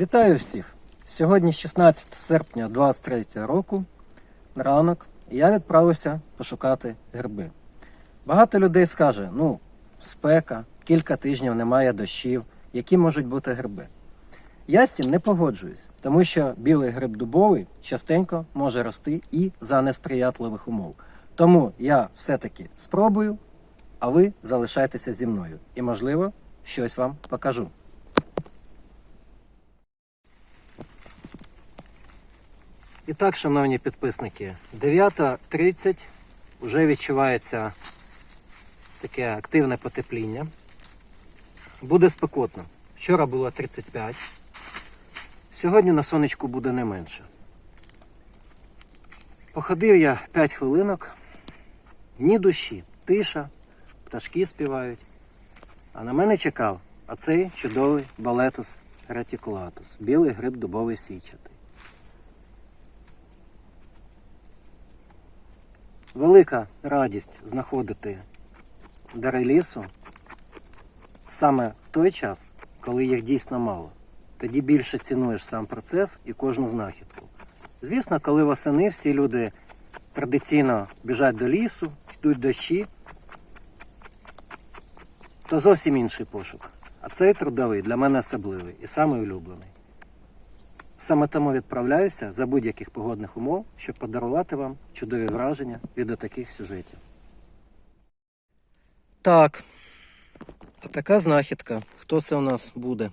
Вітаю всіх! Сьогодні 16 серпня 23 року, ранок, і я відправився пошукати гриби. Багато людей скаже: ну, спека, кілька тижнів немає дощів, які можуть бути гриби. Я з цим не погоджуюсь, тому що білий гриб дубовий частенько може рости і за несприятливих умов. Тому я все-таки спробую, а ви залишайтеся зі мною і, можливо, щось вам покажу. І так, шановні підписники, 9.30 вже відчувається таке активне потепління. Буде спекотно. Вчора було 35. Сьогодні на сонечку буде не менше. Походив я 5 хвилинок. Ні душі, тиша, пташки співають. А на мене чекав оцей чудовий балетус ретикулатус, білий гриб дубовий січатий. Велика радість знаходити дари лісу саме в той час, коли їх дійсно мало. Тоді більше цінуєш сам процес і кожну знахідку. Звісно, коли восени всі люди традиційно біжать до лісу, йдуть дощі, то зовсім інший пошук. А цей трудовий для мене особливий і самий улюблений. Саме тому відправляюся за будь-яких погодних умов, щоб подарувати вам чудові враження від таких сюжетів. Так. Така знахідка. Хто це у нас буде?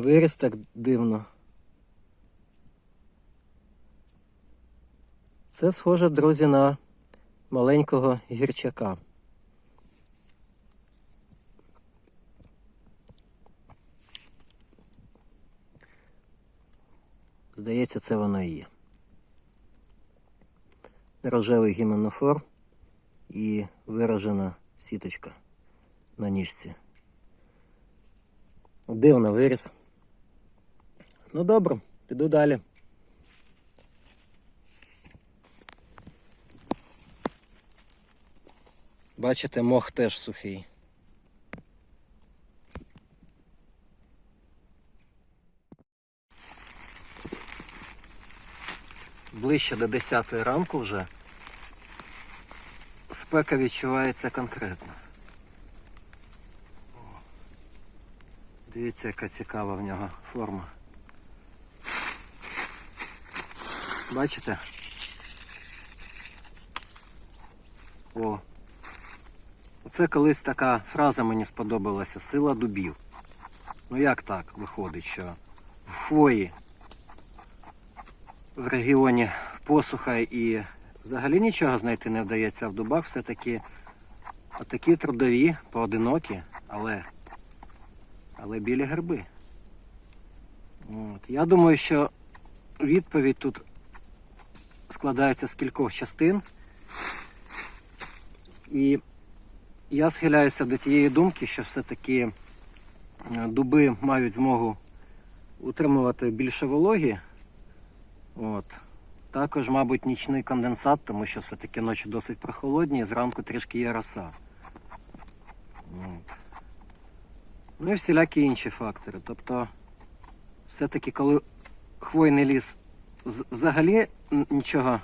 Виріс так дивно. Це схоже, друзі, на маленького гірчака. Здається, це воно і є. Рожевий гіменофор і виражена сіточка на ніжці. Дивно виріс. Ну добре, піду далі. Бачите, мох теж сухий. ближче до 10 ранку вже спека відчувається конкретно. Дивіться, яка цікава в нього форма. Бачите? О. Оце колись така фраза мені сподобалася сила дубів. Ну як так виходить, що в хвої в регіоні посуха і взагалі нічого знайти не вдається в дубах, все-таки отакі трудові, поодинокі, але але білі гриби. От. Я думаю, що відповідь тут складається з кількох частин. І я схиляюся до тієї думки, що все-таки е, дуби мають змогу утримувати більше вологі. От. Також, мабуть, нічний конденсат, тому що все-таки ночі досить прохолодні і зранку трішки є роса. От. Ну і всілякі інші фактори. Тобто, все-таки, коли хвойний ліс взагалі нічого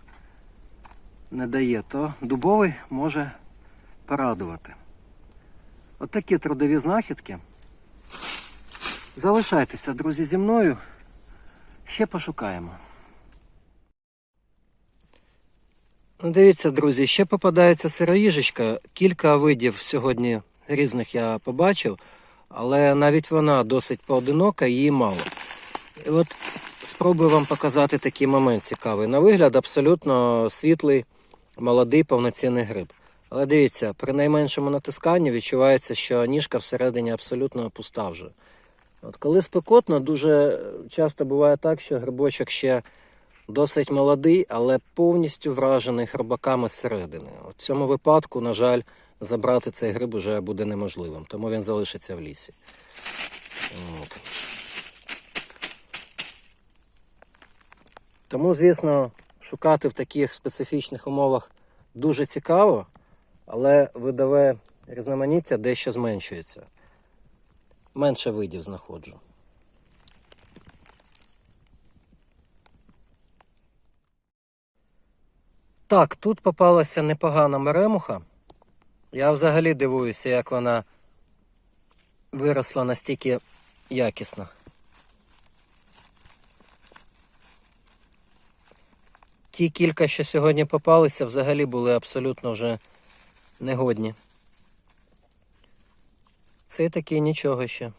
не дає, то дубовий може порадувати. От такі трудові знахідки. Залишайтеся, друзі, зі мною. Ще пошукаємо. Ну, дивіться, друзі, ще попадається сироїжечка. Кілька видів сьогодні різних я побачив, але навіть вона досить поодинока, її мало. І от спробую вам показати такий момент цікавий. На вигляд абсолютно світлий, молодий, повноцінний гриб. Але дивіться, при найменшому натисканні відчувається, що ніжка всередині абсолютно пуста вже. От коли спекотно, дуже часто буває так, що грибочок ще досить молодий, але повністю вражений хробаками зсередини. У цьому випадку, на жаль, забрати цей гриб уже буде неможливим, тому він залишиться в лісі. От. Тому, звісно, шукати в таких специфічних умовах дуже цікаво, але видове різноманіття дещо зменшується. Менше видів знаходжу. Так, тут попалася непогана меремуха. Я взагалі дивуюся, як вона виросла настільки якісно. Ті кілька, що сьогодні попалися, взагалі були абсолютно вже негодні. Цей такий нічого ще.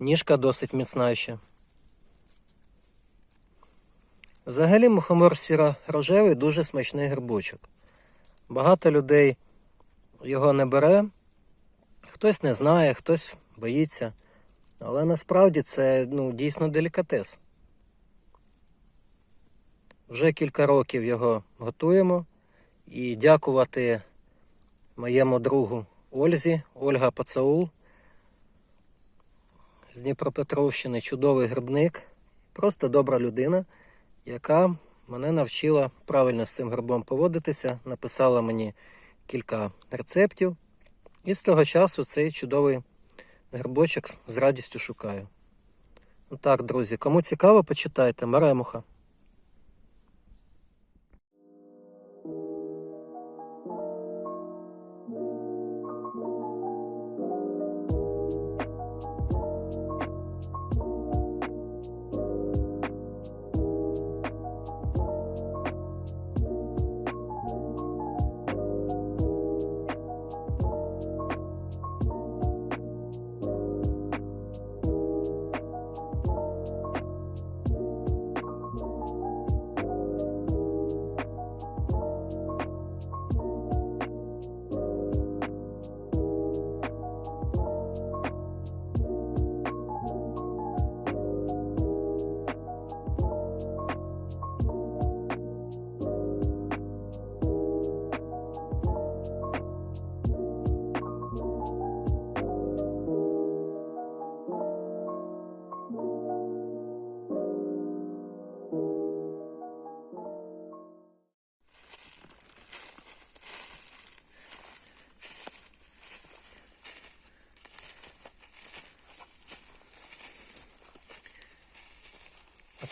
Ніжка досить міцна ще. Взагалі мухомор сіро-рожевий дуже смачний грибочок. Багато людей його не бере, хтось не знає, хтось боїться. Але насправді це ну, дійсно делікатес. Вже кілька років його готуємо і дякувати моєму другу Ользі, Ольга Пацаул з Дніпропетровщини, чудовий грибник, просто добра людина, яка мене навчила правильно з цим грибом поводитися, написала мені кілька рецептів. І з того часу цей чудовий грибочок з радістю шукаю. Ну Так, друзі, кому цікаво, почитайте Маремуха.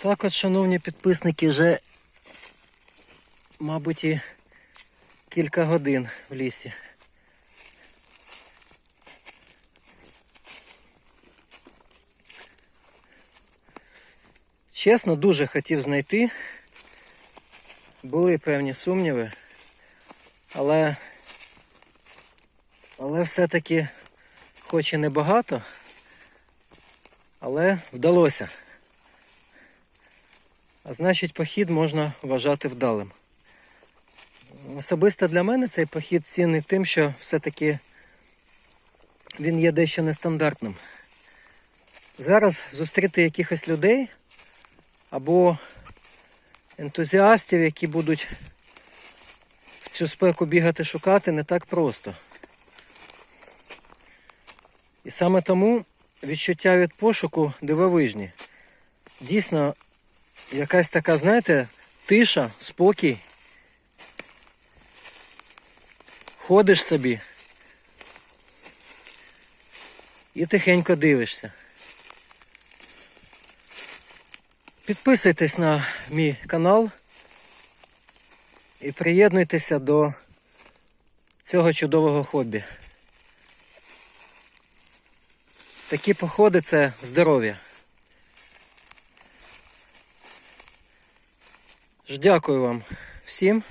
Так от, шановні підписники, вже, мабуть, і кілька годин в лісі. Чесно, дуже хотів знайти. Були певні сумніви, але, але все-таки, хоч і небагато, але вдалося. А значить, похід можна вважати вдалим. Особисто для мене цей похід цінний тим, що все-таки він є дещо нестандартним. Зараз зустріти якихось людей або ентузіастів, які будуть в цю спеку бігати шукати, не так просто. І саме тому відчуття від пошуку дивовижні. Дійсно, якась така, знаєте, тиша, спокій. Ходиш собі і тихенько дивишся. Підписуйтесь на мій канал і приєднуйтеся до цього чудового хобі. Такі походи це здоров'я. Ж Дякую вам всім.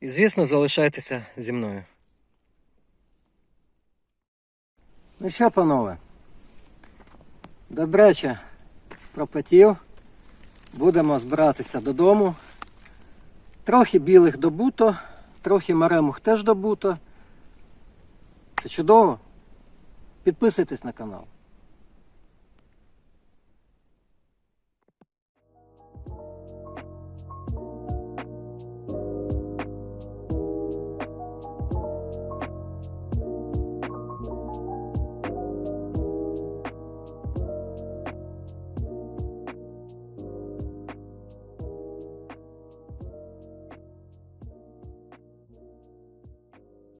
І, звісно, залишайтеся зі мною. Ну що, панове? Добряче пропотів. Будемо збиратися додому. Трохи білих добуто, трохи маремух теж добуто. Це чудово. Підписуйтесь на канал.